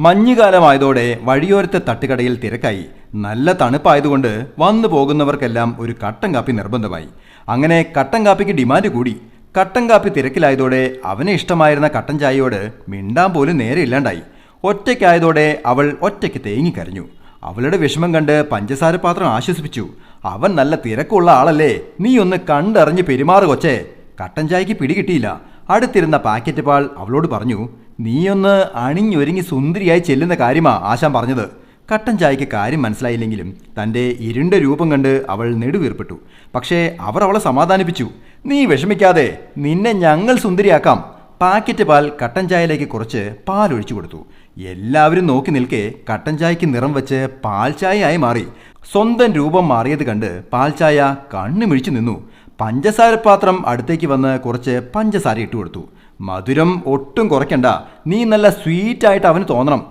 മഞ്ഞുകാലമായതോടെ വഴിയോരത്തെ തട്ടുകടയിൽ തിരക്കായി. നല്ല തണുപ്പായതുകൊണ്ട് വന്നു പോകുന്നവർക്കെല്ലാം ഒരു കട്ടൻ കാപ്പി നിർബന്ധമായി. അങ്ങനെ കട്ടൻ കാപ്പിക്ക് ഡിമാൻഡ് കൂടി. കട്ടൻ കാപ്പി തിരക്കിലായതോടെ അവന് ഇഷ്ടമായിരുന്ന കട്ടൻ ചായയോട് മിണ്ടാൻ പോലും നേരെ ഇല്ലാണ്ടായി. ഒറ്റയ്ക്കായതോടെ അവൾ ഒറ്റയ്ക്ക് തേങ്ങിക്കരഞ്ഞു അവളുടെ വിഷമം കണ്ട് പഞ്ചസാര പാത്രം ആശ്വസിപ്പിച്ചു. അവൻ നല്ല തിരക്കുള്ള ആളല്ലേ. നീ ഒന്ന് കണ്ടറിഞ്ഞ് പെരുമാറു കൊച്ചേ. കട്ടൻ ചായക്ക് പിടികിട്ടിയില്ല അടുത്തിരുന്ന പാക്കറ്റ് പാൾ അവളോട് പറഞ്ഞു. നീയൊന്ന് അണിഞ്ഞൊരുങ്ങി സുന്ദരിയായി ചെല്ലുന്ന കാര്യമാ ആശാൻ പറഞ്ഞത്. കട്ടൻ ചായയ്ക്ക് കാര്യം മനസ്സിലായില്ലെങ്കിലും തന്റെ ഇരുണ്ട രൂപം കണ്ട് അവൾ നെടുവീർപ്പെട്ടു. പക്ഷേ അവർ അവളെ സമാധാനിപ്പിച്ചു. നീ വിഷമിക്കാതെ നിന്നെ ഞങ്ങൾ സുന്ദരിയാക്കാം. പാക്കറ്റ് പാൽ കട്ടൻ ചായയിലേക്ക് കുറച്ച് പാൽ ഒഴിച്ചു കൊടുത്തു. എല്ലാവരും നോക്കി നിൽക്കെ കട്ടൻ ചായയ്ക്ക് നിറം വെച്ച് പാൽ ചായയായി മാറി. സ്വന്തം രൂപം മാറിയത് കണ്ട് പാൽ ചായ കണ്ണുമിഴിച്ചു നിന്നു. പഞ്ചസാര പാത്രം അടുത്തേക്ക് വന്ന് കുറച്ച് പഞ്ചസാര ഇട്ടു കൊടുത്തു മധുരം ഒട്ടും കുറയ്ക്കണ്ട. നീ നല്ല സ്വീറ്റായിട്ട് അവന് തോന്നണം.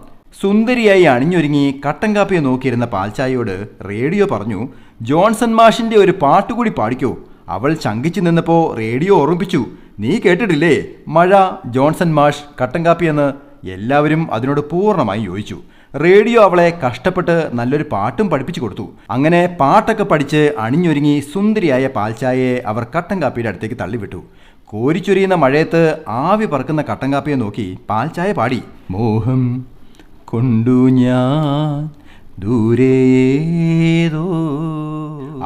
സുന്ദരിയായി അണിഞ്ഞൊരുങ്ങി കട്ടൻ കാപ്പിയെ നോക്കിയിരുന്ന പാൽച്ചായയോട് റേഡിയോ പറഞ്ഞു ജോൺസൺ മാഷിന്റെ ഒരു പാട്ട് കൂടി പാടിക്കോ. അവൾ ശങ്കിച്ചു നിന്നപ്പോൾ റേഡിയോ ഓർമ്മിപ്പിച്ചു. നീ കേട്ടിട്ടില്ലേ? മഴ ജോൺസൺ മാഷ് കട്ടൻ കാപ്പിയെന്ന് എല്ലാവരും അതിനോട് പൂർണമായി യോജിച്ചു. റേഡിയോ അവളെ കഷ്ടപ്പെട്ട് നല്ലൊരു പാട്ടും പഠിപ്പിച്ചു കൊടുത്തു. അങ്ങനെ പാട്ടൊക്കെ പഠിച്ച് അണിഞ്ഞൊരുങ്ങി സുന്ദരിയായ പാൽച്ചായയെ അവർ കട്ടൻ കാപ്പിയുടെ അടുത്തേക്ക് തള്ളിവിട്ടു. കോരിച്ചൊരിയുന്ന മഴയത്ത് ആവി പറക്കുന്ന കട്ടൻ കാപ്പിയെ നോക്കി പാൽച്ചായ പാടി. മോഹം കൊണ്ടു ഞാൻ ദൂരേതോ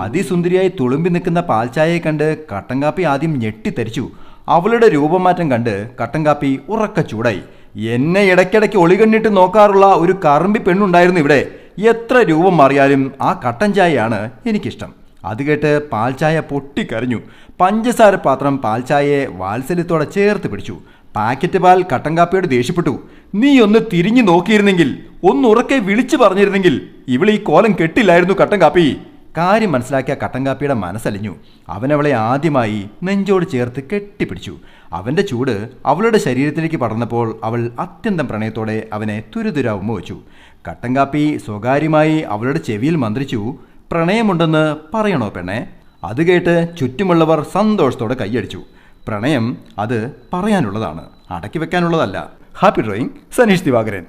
അതിസുന്ദരിയായി തുളുമ്പി നിൽക്കുന്ന പാൽച്ചായയെ കണ്ട് കട്ടൻ കാപ്പി ആദ്യം ഞെട്ടിത്തരിച്ചു. അവളുടെ രൂപമാറ്റം കണ്ട് കട്ടൻ കാപ്പി ഉറക്ക ചൂടായി. എന്നെ ഇടയ്ക്കിടയ്ക്ക് ഒളികണ്ണിട്ട് നോക്കാറുള്ള ഒരു കറമ്പി പെണ്ണുണ്ടായിരുന്നു ഇവിടെ. എത്ര രൂപം മാറിയാലും ആ കട്ടൻ ചായയാണ് എനിക്കിഷ്ടം. അത് കേട്ട് പാൽച്ചായ പൊട്ടിക്കരഞ്ഞു. പഞ്ചസാര പാത്രം പാൽച്ചായയെ വാത്സല്യത്തോടെ ചേർത്ത് പിടിച്ചു. പാക്കറ്റ് പാൽ കട്ടൻ കാപ്പിയോട് ദേഷ്യപ്പെട്ടു. നീ ഒന്ന് തിരിഞ്ഞു നോക്കിയിരുന്നെങ്കിൽ ഒന്ന് ഉറക്കെ വിളിച്ചു പറഞ്ഞിരുന്നെങ്കിൽ ഇവൾ ഈ കോലം കെട്ടില്ലായിരുന്നു കട്ടൻ കാപ്പി. കാര്യം മനസ്സിലാക്കിയ കട്ടൻ കാപ്പിയുടെ മനസ്സലിഞ്ഞു. അവനവളെ ആദ്യമായി നെഞ്ചോട് ചേർത്ത് കെട്ടിപ്പിടിച്ചു. അവന്റെ ചൂട് അവളുടെ ശരീരത്തിലേക്ക് പടർന്നപ്പോൾ അവൾ അത്യന്തം പ്രണയത്തോടെ അവനെ തുരുതുര ഉമ്മ വെച്ചു. കട്ടൻ കാപ്പി സ്വകാര്യമായി അവളുടെ ചെവിയിൽ മന്ത്രിച്ചു പ്രണയമുണ്ടെന്ന് പറയണോ പെണ്ണെ? അത് കേട്ട് ചുറ്റുമുള്ളവർ സന്തോഷത്തോടെ കൈയടിച്ചു. പ്രണയം അത് പറയാനുള്ളതാണ്. അടക്കി വെക്കാനുള്ളതല്ല. Happy drawing Saneesh Divakaran